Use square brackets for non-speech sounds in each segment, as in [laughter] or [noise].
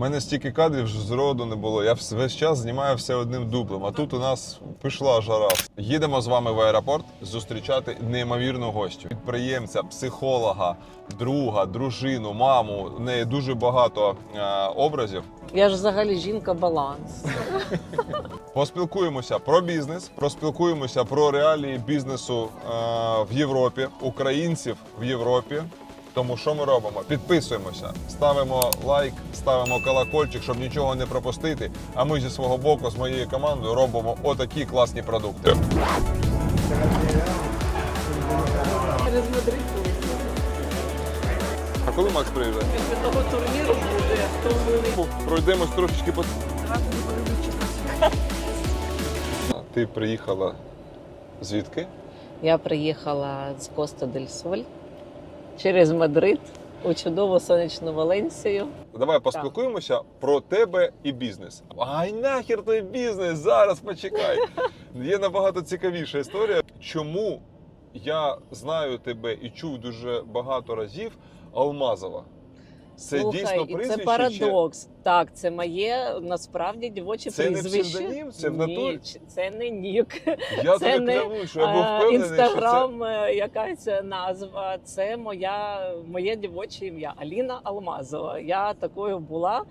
мене стільки кадрів ж зроду не було. Я весь час знімаю все одним дублем. А тут у нас пішла жара. Їдемо з вами в аеропорт зустрічати неймовірну гостю. Підприємця, психолога, друга, дружину, маму. У неї дуже багато е, образів. Я ж взагалі жінка баланс. [laughs] Поспілкуємося про бізнес, проспілкуємося про реалії бізнесу е, в Європі, українців в Європі. Тому що ми робимо? Підписуємося, ставимо лайк, ставимо колокольчик, щоб нічого не пропустити. А ми зі свого боку, з моєю командою, робимо отакі класні продукти. А коли Макс приїжджає? після того турніру буде, то ми Пройдемось трошечки по. Ти приїхала звідки? Я приїхала з Коста дель Соль через Мадрид у чудову сонячну Валенсію. Давай поспілкуємося про тебе і бізнес. Ай нахер той бізнес! Зараз почекай. [laughs] Є набагато цікавіша історія. Чому я знаю тебе і чув дуже багато разів Алмазова? Це Слухай, дійсно і прізвище? це парадокс. Так, це моє насправді дівоче Це не прізвище. псевдонім? Це в Ні, натурі? ч- це не нік. Чи... Я це тобі не, клянусь, що я був Е, впевнений, що це... Інстаграм, е, якась назва. Це моя моє дівоче ім'я Аліна Алмазова. Я такою була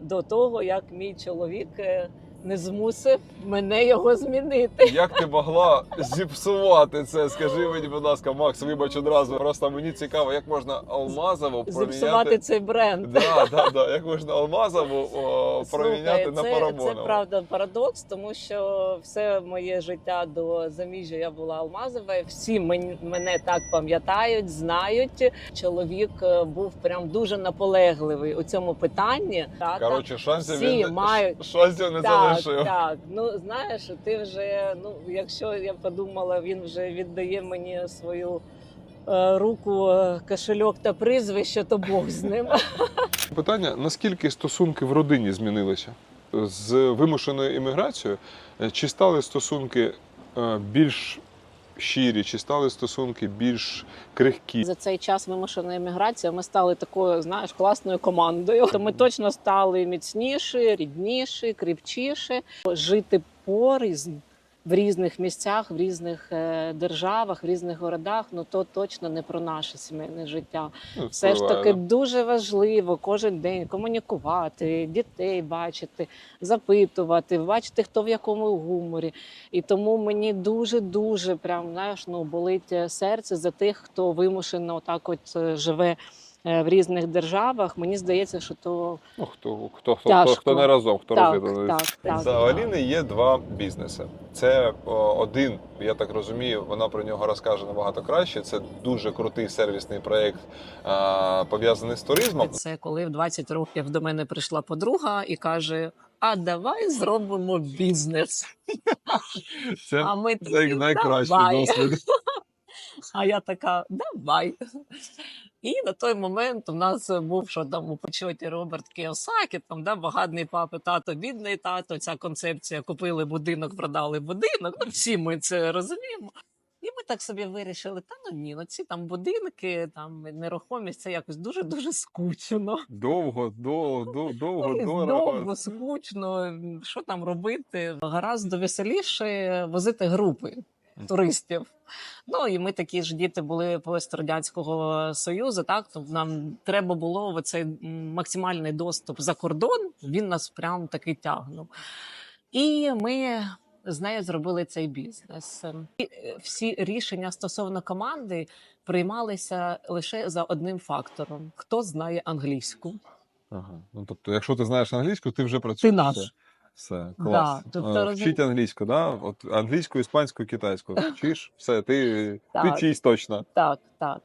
до того, як мій чоловік е, не змусив мене його змінити. Як ти могла зіпсувати це? Скажи мені, будь ласка, Макс, вибач одразу. Просто мені цікаво, як можна Алмазову Зіпсувати цей бренд. Да, да, да. Як можна Алмазову о, проміняти Слухай, на це, Парамонову? це правда парадокс, тому що все моє життя до заміжжя я була Алмазова. Всі мен- мене так пам'ятають, знають. Чоловік е, був прям дуже наполегливий у цьому питанні. Коротше, шансів всі він мають- шансів не так, залишив. так. Ну знаєш, ти вже ну, якщо я подумала, він вже віддає мені свою. е, Руку, е, кошельок та прізвище, то Бог з ним. [laughs] Питання: наскільки стосунки в родині змінилися з вимушеною імміграцією? Чи стали стосунки е, більш щирі, чи стали стосунки більш крихкі? За цей час вимушеної еміграції ми стали такою, знаєш, класною командою. То ми точно стали міцніші, рідніші, кріпчіші. Жити порізн в різних місцях, в різних е, державах, в різних городах. Ну то точно не про наше сімейне життя. Ну, Все ж таки дуже важливо кожен день комунікувати, дітей бачити, запитувати, бачити, хто в якому гуморі. І тому мені дуже дуже прям знаєш, ну болить е, серце за тих, хто вимушено так от е, живе. Е, В різних державах мені здається, що то Ну, хто, хто, хто, хто, хто не разом, хто так, розвіданий. так, так. За Аліни є два бізнеси. Це один, я так розумію, вона про нього розкаже набагато краще. Це дуже крутий сервісний проєкт, пов'язаний з туризмом. Це коли в 20 років до мене прийшла подруга і каже: А давай зробимо бізнес. [laughs] Це, А ми це найкращий досвід. [laughs] А я така, давай. І на той момент у нас був, що там у почоті Роберт Кіосакі, там да, багатний папа, тато, бідний тато. Ця концепція купили будинок, продали будинок. Ну, всі ми це розуміємо. І ми так собі вирішили: та ну ні, ну ці там будинки, там нерухомість, це якось дуже дуже скучно. Довго, довго, довго, довго, дорого. довго, скучно. Що там робити? Гаразд веселіше возити групи туристів. Ну і ми такі ж діти були пострадянського союзу. Так то нам треба було оцей м, максимальний доступ за кордон. Він нас прям таки тягнув. І ми з нею зробили цей бізнес. І е, всі рішення стосовно команди приймалися лише за одним фактором: хто знає англійську. Ага. Ну, тобто, якщо ти знаєш англійську, ти вже працюєш. Ти наш. Все, клас. Да, тобто Е, розум- Вчить англійську, да? От англійську, іспанську, китайську. [laughs] Вчиш, все, ти, ти чийсь точно. Так, так.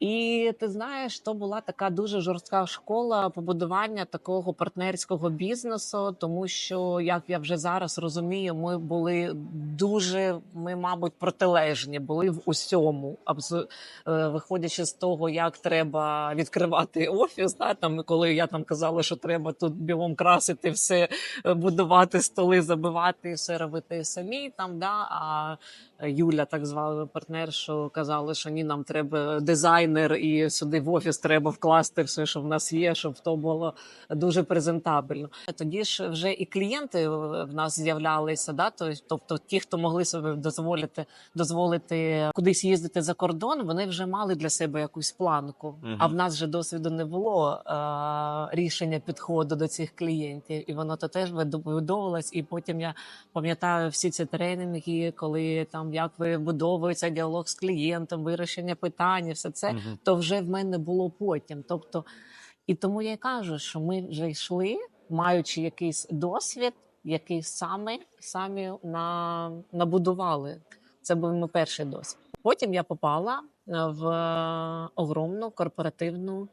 І ти знаєш, то була така дуже жорстка школа побудування такого партнерського бізнесу, тому що, як я вже зараз розумію, ми були дуже, ми, мабуть, протилежні були в усьому, е, виходячи з того, як треба відкривати офіс. Да, там, коли я там казала, що треба тут бігом красити все, е, будувати столи, забивати, все робити самі. Там, да, а Юля, так звали партнершу, казали, що ні, нам треба дизайнер, і сюди в офіс треба вкласти все, що в нас є, щоб то було дуже презентабельно. Тоді ж вже і клієнти в нас з'являлися, да, тобто ті, хто могли собі дозволити дозволити кудись їздити за кордон, вони вже мали для себе якусь планку. Мгм. А в нас же досвіду не було е, рішення підходу до цих клієнтів, і воно то теж вибудовувалось. І потім я пам'ятаю всі ці тренінги, коли там як вибудовується діалог з клієнтом, вирішення питань, і все це Мгм. то вже в мене було потім. Тобто, і тому я й кажу, що ми вже йшли, маючи якийсь досвід, який саме самі на, набудували. Це був мій перший досвід. Потім я попала е, в огромну корпоративну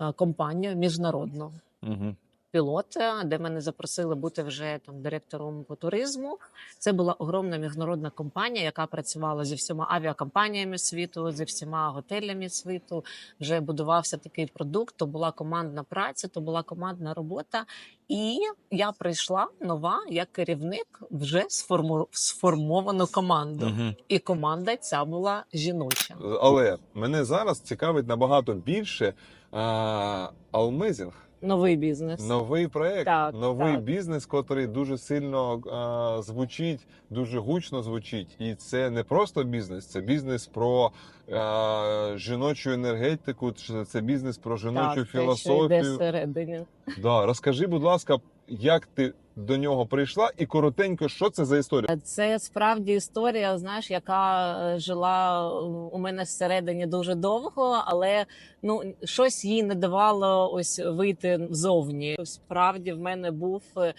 е, компанію міжнародну Мгм. Пілота, де мене запросили бути вже там директором по туризму. Це була огромна міжнародна компанія, яка працювала зі всіма авіакомпаніями світу, зі всіма готелями світу. Вже будувався такий продукт. То була командна праця, то була командна робота. І я прийшла нова як керівник вже сформу... сформовану команду. Мгм. І команда ця була жіноча. Але мене зараз цікавить набагато більше а, Алмезінг. Новий бізнес. Новий проект, Так, новий так. бізнес, котрий дуже сильно а, звучить, дуже гучно звучить. І це не просто бізнес, це бізнес про а, жіночу енергетику, це- це бізнес про жіночу так, йде філософію. всередині. Да, розкажи, будь ласка, як ти до нього прийшла, і коротенько, що це за історія? Це справді історія, знаєш, яка е, жила е, у мене всередині дуже довго, але ну щось їй не давало ось вийти взовні. Справді в мене був. е,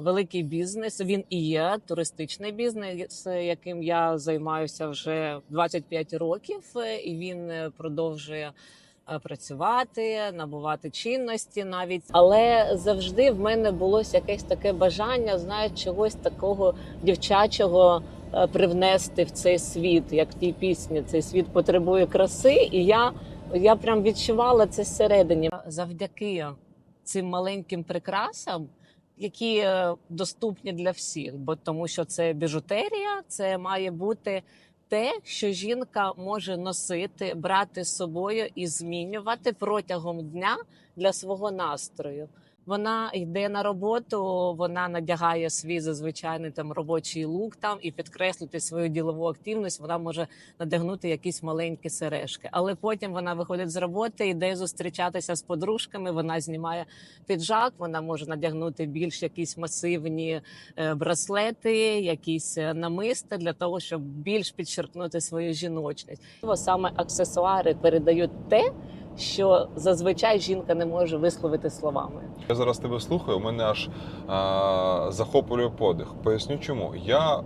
Великий бізнес, він і є туристичний бізнес, яким я займаюся вже 25 років, і він продовжує працювати, набувати чинності навіть. Але завжди в мене було якесь таке бажання, знаєш, чогось такого дівчачого е, привнести в цей світ, як в тій пісні. Цей світ потребує краси, і я, я прям відчувала це всередині. Завдяки цим маленьким прикрасам. Які е, доступні для всіх, бо тому що це біжутерія, це має бути те, що жінка може носити, брати з собою і змінювати протягом дня для свого настрою. Вона йде на роботу, вона надягає свій зазвичайний там робочий лук там і підкреслити свою ділову активність. Вона може надягнути якісь маленькі сережки. Але потім вона виходить з роботи, йде зустрічатися з подружками. Вона знімає піджак. Вона може надягнути більш якісь масивні е, браслети, якісь е, намисти для того, щоб більш підчеркнути свою жіночність. Саме аксесуари передають те, що зазвичай жінка не може висловити словами. Я зараз тебе слухаю, у мене аж а, захоплює подих. Поясню чому. Я е,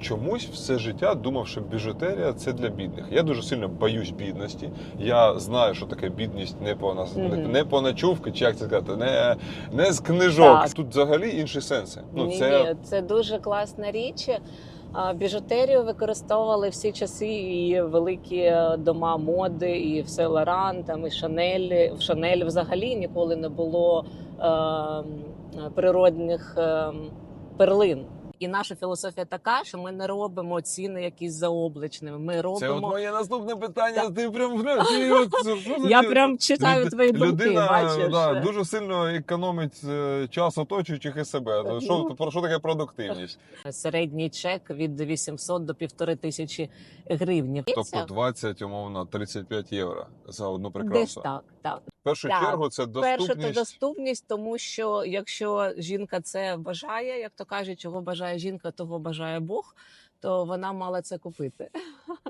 чомусь все життя думав, що біжутерія це для бідних. Я дуже сильно боюсь бідності. Я знаю, що таке бідність не по нас, Мгм. не по ночовки, чи як це сказати, не, не з книжок. Так. Тут взагалі інші сенси. Ну ні, це ні, це дуже класна річ. Біжутерію використовували всі часи і великі е, дома моди, і все Лоран, там і Шанель. В Шанель взагалі ніколи не було е, природних е, перлин. І наша філософія така, що ми не робимо ціни якісь заоблачними. Ми Це робимо. от моє наступне питання. Ти прям [laughs] Я прям читаю твої думки. Людина бачиш. да, дуже сильно економить е, час оточуючих і себе. Що, ну. про що таке продуктивність? [laughs] Середній чек від 800 до півтори тисячі гривень. Тобто 20, умовно, 35 євро за одну Десь так, так. В першу Так. чергу це Перше, доступність. доступність, тому що якщо жінка це бажає, як то кажуть, чого бажає жінка, того бажає Бог, то вона мала це купити.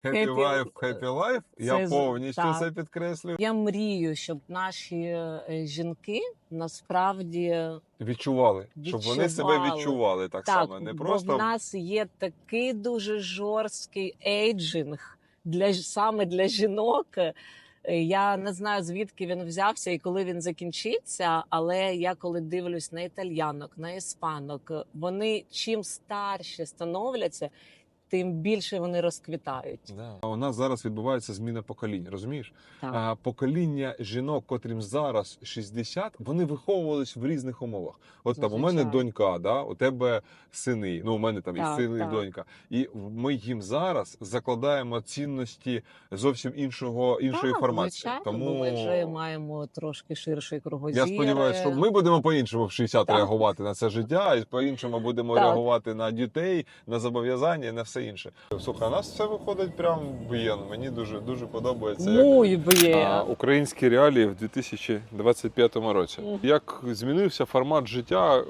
Happy wife, happy life. Я Це з- повністю так. це підкреслюю. Я мрію, щоб наші е, жінки насправді Відчували, щоб вони себе Відчували. відчували так, так, само. Не бо просто в нас є такий дуже жорсткий ейджинг для саме для жінок. Е, Я не знаю звідки він взявся і коли він закінчиться. Але я коли дивлюсь на італьянок, на іспанок, вони чим старші становляться, тим більше вони розквітають. А у нас зараз відбувається зміна поколінь, розумієш? Так. А, покоління жінок, котрим зараз 60, вони виховувались в різних умовах. От там у мене донька, да, у тебе сини. Ну, у мене там і Так, і донька. І ми їм зараз закладаємо цінності зовсім іншого іншої Так, формації. звичайно, Тому ми вже маємо трошки ширший кругозір. я сподіваюся, що ми будемо по-іншому в 60 Так. реагувати на це життя, і по-іншому будемо Так. реагувати на дітей, на зобов'язання, на все інше. Слухай, у нас все виходить прям б'єн. Мені дуже дуже подобається. як Muy bien. а, українські реалії в 2025 році. Як змінився формат життя е,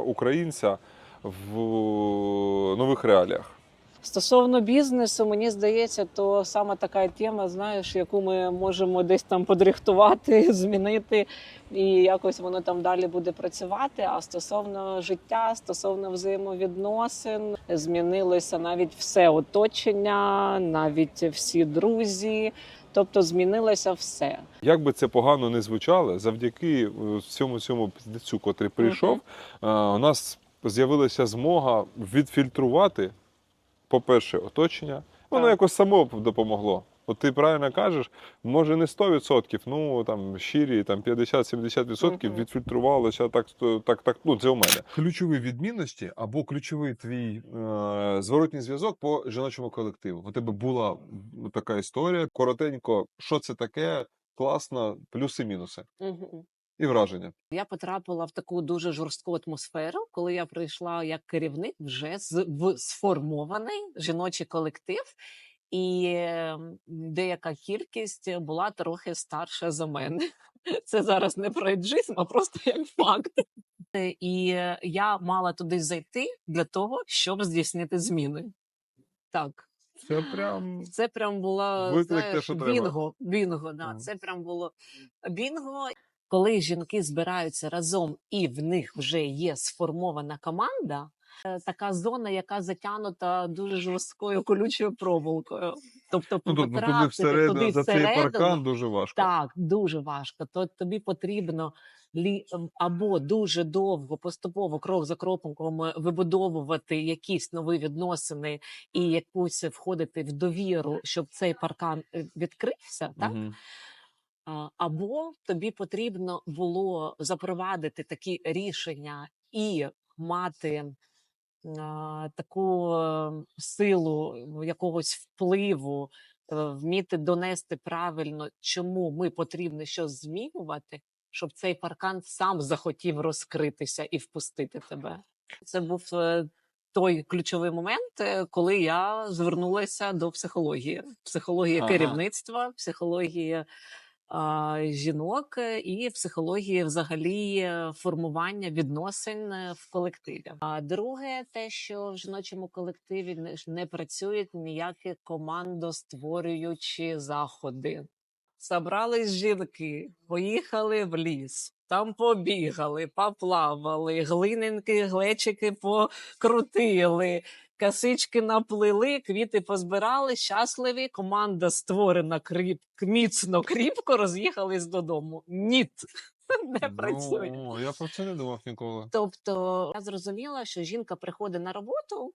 українця в нових реаліях? Стосовно бізнесу, мені здається, то саме така тема, знаєш, яку ми можемо десь там подрихтувати, [laughs] змінити, і якось воно там далі буде працювати. А стосовно життя, стосовно взаємовідносин, змінилося навіть все оточення, навіть всі друзі. Тобто змінилося все. Як би це погано не звучало, завдяки е, всьому цьому піздецю, котрий прийшов, е, у нас з'явилася змога відфільтрувати, по-перше, оточення. Воно Так. якось само допомогло. От ти правильно кажеш, може не 100%, ну там щирі там 50-70% Мгм. відфільтрувалося так, так, так. Ну це у мене. Ключові відмінності або ключовий твій е, зворотній зв'язок по жіночому колективу. У тебе була така історія. Коротенько, що це таке, класно, плюси-мінуси і враження. Я потрапила в таку дуже жорстку атмосферу, коли я прийшла як керівник вже з в сформований жіночий колектив, і деяка кількість була трохи старша за мене. [laughs] Це зараз не про еджизм, а просто як факт. Е, І е, я мала туди зайти для того, щоб здійснити зміни. Так. Це прям Це прям була Виклик те, знаєш, що треба. бінго. Бінго, да. Мгм. Це прям було бінго. Коли жінки збираються разом і в них вже є сформована команда, е, така зона, яка затягнута дуже жорсткою колючою проволокою. Тобто, ну, тут, туди всередину туди за цей паркан дуже важко. так, дуже важко. То тобі потрібно або дуже довго, поступово, крок за кроком вибудовувати якісь нові відносини і якусь входити в довіру, щоб цей паркан е, відкрився, так? Мгм. Або тобі потрібно було запровадити такі рішення і мати таку е, силу якогось впливу, е, вміти донести правильно, чому ми потрібно щось змінювати, щоб цей паркан сам захотів розкритися і впустити тебе. Це був е, той ключовий момент, е, коли я звернулася до психології, психології Ага. керівництва, психології жінок е, і психології взагалі е, формування відносин е, в колективі. А друге, те, що в жіночому колективі не, працюють ніякі командостворюючі заходи. Собрались жінки, поїхали в ліс. Там побігали, поплавали, глининки, глечики покрутили, косички наплили, квіти позбирали, щасливі. Команда створена кріп, міцно, кріпко, роз'їхались додому. Ніт, [laughs] не працює. Ну, я про це не думав ніколи. Тобто я зрозуміла, що жінка приходить на роботу,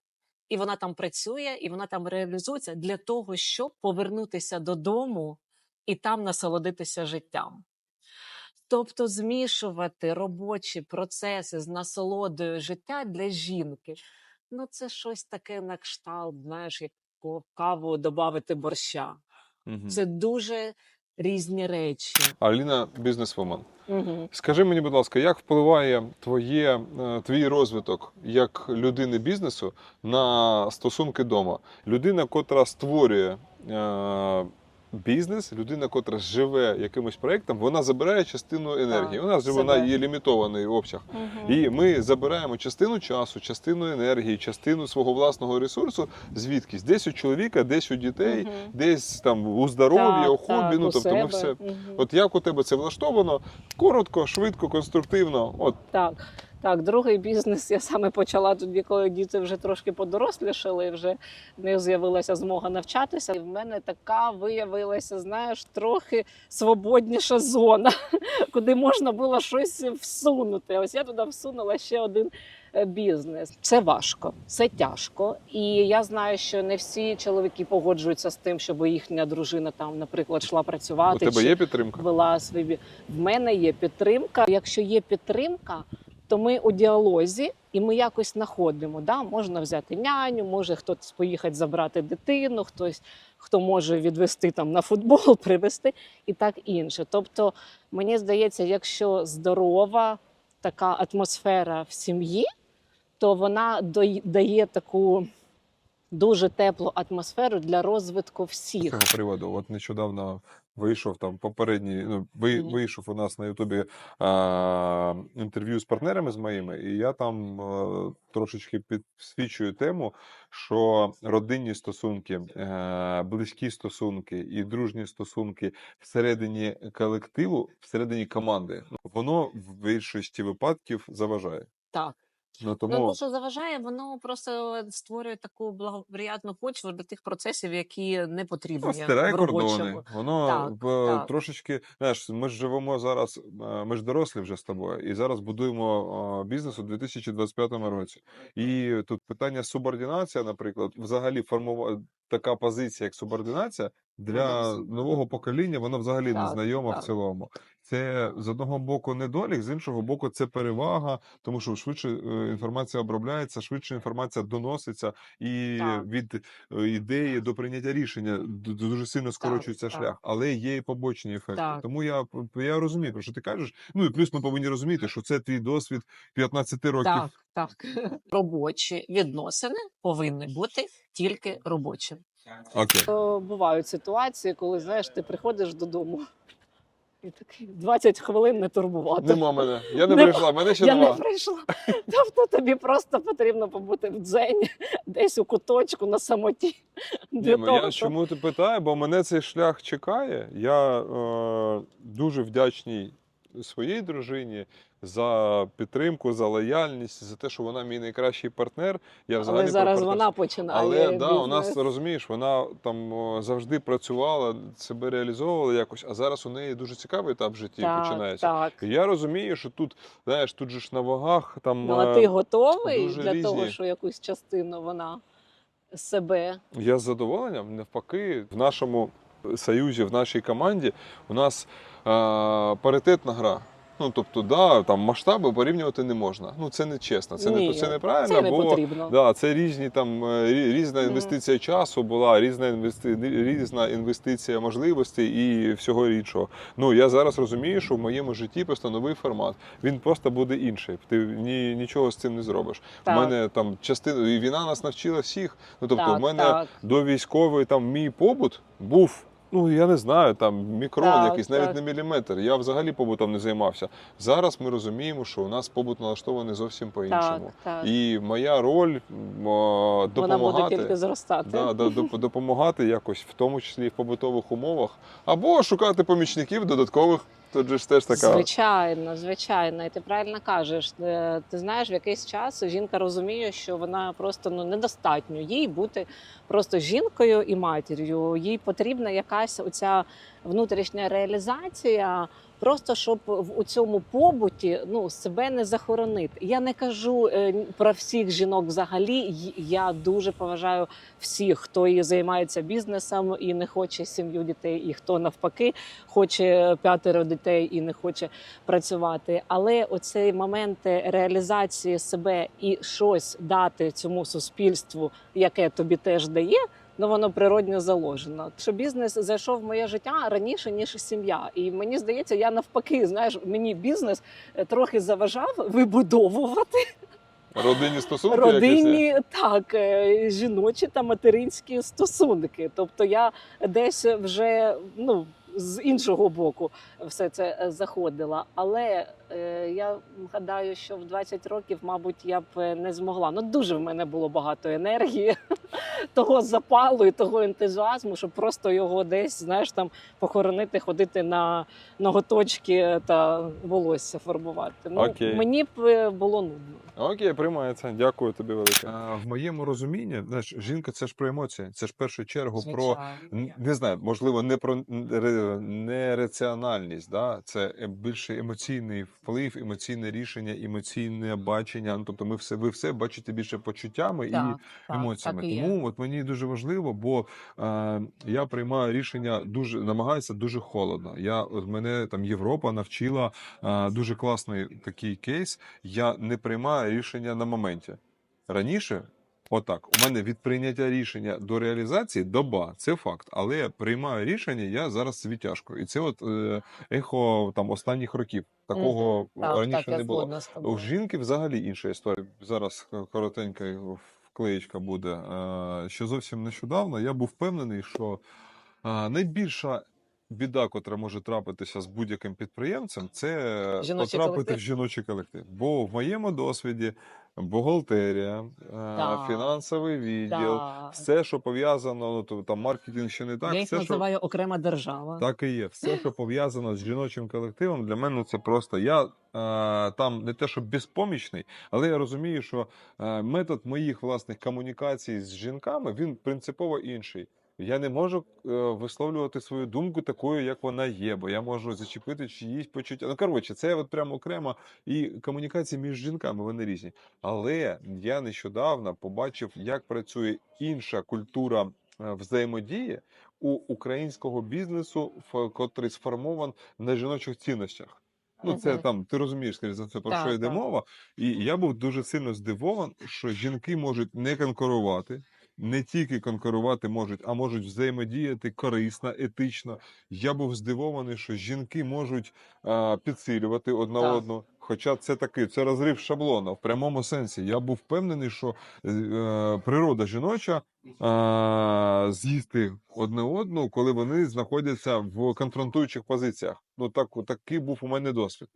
і вона там працює, і вона там реалізується для того, щоб повернутися додому і там насолодитися життям. Тобто змішувати робочі процеси з насолодою життя для жінки. Ну, це щось таке на кшталт, знаєш, як каву додати борща. Мгм. Це дуже різні речі. Аліна бізнесвумен. Угу. Скажи мені, будь ласка, як впливає твоє, е, твій розвиток як людини бізнесу на стосунки вдома? Людина, котра створює е, бізнес, людина, котра живе якимось проєктом, вона забирає частину енергії. Так, У нас же вона є лімітований обсяг. І ми забираємо частину часу, частину енергії, частину свого власного ресурсу. Звідкись? Десь у чоловіка, десь у дітей, Мгм. десь там у здоров'я, у хобі. ну тобто ми все. Мгм. От як у тебе це влаштовано? Коротко, швидко, конструктивно. От Так. Так, другий бізнес я саме почала тоді, коли діти вже трошки подорослішали, вже в них з'явилася змога навчатися. І в мене така виявилася, знаєш, трохи свободніша зона, [laughs] куди можна було щось всунути. Ось я туди всунула ще один е, бізнес. Це важко, це тяжко. І я знаю, що не всі чоловіки погоджуються з тим, щоб їхня дружина там, наприклад, йшла У працювати. тебе чи є підтримка? вела свої. В мене є підтримка. Якщо є підтримка, то ми у діалозі і ми якось знаходимо. Да? Можна взяти няню, може хтось поїхати забрати дитину, хтось хто може відвести там на футбол, [laughs] привезти і так інше. Тобто, мені здається, якщо здорова така атмосфера в сім'ї, то вона дає таку дуже теплу атмосферу для розвитку всіх. приводу. От нещодавно вийшов там попередній. Ну ви, вийшов у нас на Ютубі а, інтерв'ю з партнерами з моїми, і я там е, трошечки підсвічую тему, що родинні стосунки, е, близькі стосунки і дружні стосунки всередині колективу, всередині команди, воно в більшості випадків заважає. Так. Ну тому Ну, те, що заважає, воно просто створює таку благоприятну почву для тих процесів, які не потрібні Ну, стирає в кордони. робочому. Воно Так, в, так. трошечки, знаєш, ми ж живемо зараз, е, ми ж дорослі вже з тобою, і зараз будуємо е, бізнес у 2025 році. І тут питання субординація, наприклад, взагалі формува... така позиція, як субординація, для Мгм. нового покоління, вона взагалі Так, не знайома так. в цілому. Це з одного боку недолік, з іншого боку, це перевага, тому що швидше е, інформація обробляється, швидше інформація доноситься, і Так. від е, ідеї до прийняття рішення дуже сильно скорочується так. шлях, але є і побочні ефекти. Так. Тому я я розумію, про що ти кажеш. Ну і плюс ми повинні розуміти, що це твій досвід 15 років. Так, так. [laughs] Робочі відносини повинні бути тільки робочими. Окей. Бувають ситуації, коли знаєш, ти приходиш додому і такий 20 хвилин не турбувати. Нема мене. Я не не прийшла, мене ще Я два. не прийшла. Тобто тобі просто потрібно побути в дзені, десь у куточку на самоті. Для Ні, того, я то... чому ти питаю, бо мене цей шлях чекає. Я е, дуже вдячний своїй дружині за підтримку, за лояльність, за те, що вона мій найкращий партнер. Я взагалі Але зараз вона починає. Але да, у нас розумієш, вона там завжди працювала, себе реалізовувала якось, а зараз у неї дуже цікавий етап в житті так, починається. Так. І я розумію, що тут, знаєш, тут же ж на вагах там. Ну, а е, ти готовий дуже для того, що якусь частину вона себе Я з задоволенням, навпаки, в нашому союзі, в нашій команді у нас е, паритетна гра. Ну, тобто, да, там масштаби порівнювати не можна. Ну, це не чесно, це, Ні, не, це неправильно, це не бо потрібно. да, це різні там е, різна інвестиція часу була, різна інвести... різна інвестиція можливостей і всього іншого. Ну, я зараз розумію, що в моєму житті просто новий формат. Він просто буде інший. Ти ні, нічого з цим не зробиш. Так. У мене там частина, і війна нас навчила всіх. Ну, тобто, так, в мене так. до військової там мій побут був. Ну я не знаю, там мікрон Так, якийсь, навіть не міліметр. Я взагалі побутом не займався. Зараз ми розуміємо, що у нас побут налаштований зовсім по-іншому. так. І моя роль о, Вона буде тільки зростати. Да, да, допомагати якось, в тому числі і в побутових умовах, або шукати помічників додаткових. Тут же ж теж така. Звичайно, звичайно, і ти правильно кажеш. Е, Ти знаєш, в якийсь час жінка розуміє, що вона просто ну недостатньо їй бути просто жінкою і матір'ю. Їй потрібна якась оця внутрішня реалізація. Просто щоб в у цьому побуті ну себе не захоронити. Я не кажу е, про всіх жінок взагалі. Я дуже поважаю всіх, хто і займається бізнесом і не хоче сім'ю дітей, і хто навпаки хоче п'ятеро дітей і не хоче працювати. Але оцей момент реалізації себе і щось дати цьому суспільству, яке тобі теж дає. Ну, воно природньо заложено. Що бізнес зайшов в моє життя раніше ніж сім'я, і мені здається, я навпаки, знаєш, мені бізнес е, трохи заважав вибудовувати Родинні стосунки якісь. так е, жіночі та материнські стосунки. Тобто я десь вже ну з іншого боку все це е, заходила. Але е, я гадаю, що в 20 років, мабуть, я б е, не змогла. Ну дуже в мене було багато енергії. [laughs] того запалу і того ентузіазму, щоб просто його десь, знаєш, там похоронити, ходити на ноготочки та волосся фарбувати. Ну, Окей. мені б е, було нудно. Окей, приймається. Дякую тобі велике. А, в моєму розумінні, знаєш, жінка це ж про емоції, це ж в першу чергу про Звичайно. Н- Не знаю, можливо, не про нераціональність, да? це е- більше емоційний вплив, емоційне рішення, емоційне бачення. Ну, тобто, ми все, ви все бачите більше почуттями і Так, так, емоціями. так і. Тому от мені дуже важливо, бо е, я приймаю рішення дуже намагаюся дуже холодно. Я от мене там Європа навчила е, дуже класний такий кейс. Я не приймаю рішення на моменті. Раніше. Отак, у мене від прийняття рішення до реалізації доба, це факт. Але я приймаю рішення я зараз з відтяжкою. І це от е, ехо там останніх років. Такого Так, раніше так, не було. У жінки взагалі інша історія. Зараз коротенька вклеєчка буде. Е, Що зовсім нещодавно я був впевнений, що е, найбільша біда, котра може трапитися з будь-яким підприємцем, це Жіночий потрапити колектив? в жіночий колектив. Бо в моєму досвіді бухгалтерія, е, Так. фінансовий відділ, Так. все, що пов'язано, ну то там маркетинг ще не так, я їх все, що окрема держава. так і є. Все, що пов'язано з жіночим колективом, для мене це просто я е, там не те, що безпомічний, але я розумію, що е, метод моїх власних комунікацій з жінками він принципово інший. Я не можу е, висловлювати свою думку такою, як вона є, бо я можу зачепити чиїсь почуття. Ну коротше, це от прямо окремо і комунікації між жінками вони різні. Але я нещодавно побачив, як працює інша культура е, взаємодії у українського бізнесу, котрий сформований на жіночих цінностях. Ну, це там, ти розумієш, скоріше за це про Так, що йде так. мова. І я був дуже сильно здивований, що жінки можуть не конкурувати, не тільки конкурувати можуть, а можуть взаємодіяти корисно, етично. Я був здивований, що жінки можуть а, підсилювати одна одну. Хоча це такий, це розрив шаблона в прямому сенсі. Я був впевнений, що е, е, природа жіноча а, з'їсти одне одну, коли вони знаходяться в конфронтуючих позиціях. Ну так, такий був у мене досвід.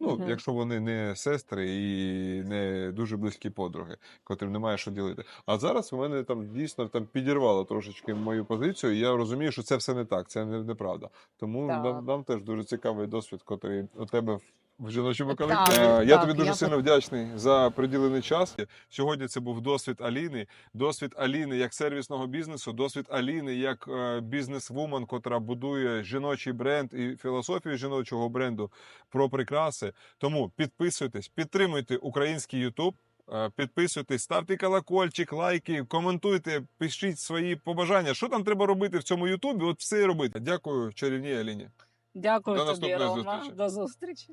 Ну, Мгм. якщо вони не сестри і не дуже близькі подруги, котрим немає що ділити. А зараз у мене там дійсно там підірвало трошечки мою позицію. І я розумію, що це все не так, це не, неправда. Тому Так. нам, нам теж дуже цікавий досвід, котрий у тебе в. Жіночому Так, колективі. Е, Я так, тобі дуже я сильно вдячний за приділений час. Сьогодні це був досвід Аліни. Досвід Аліни як сервісного бізнесу, досвід Аліни як е, бізнес-вумен, котра будує жіночий бренд і філософію жіночого бренду про прикраси. Тому підписуйтесь, підтримуйте український Ютуб. е, Підписуйтесь, ставте колокольчик, лайки, коментуйте, пишіть свої побажання. Що там треба робити в цьому Ютубі? От все і робити. Дякую, чарівній Аліні. Дякую До тобі, Рома. зустрічі. До зустрічі.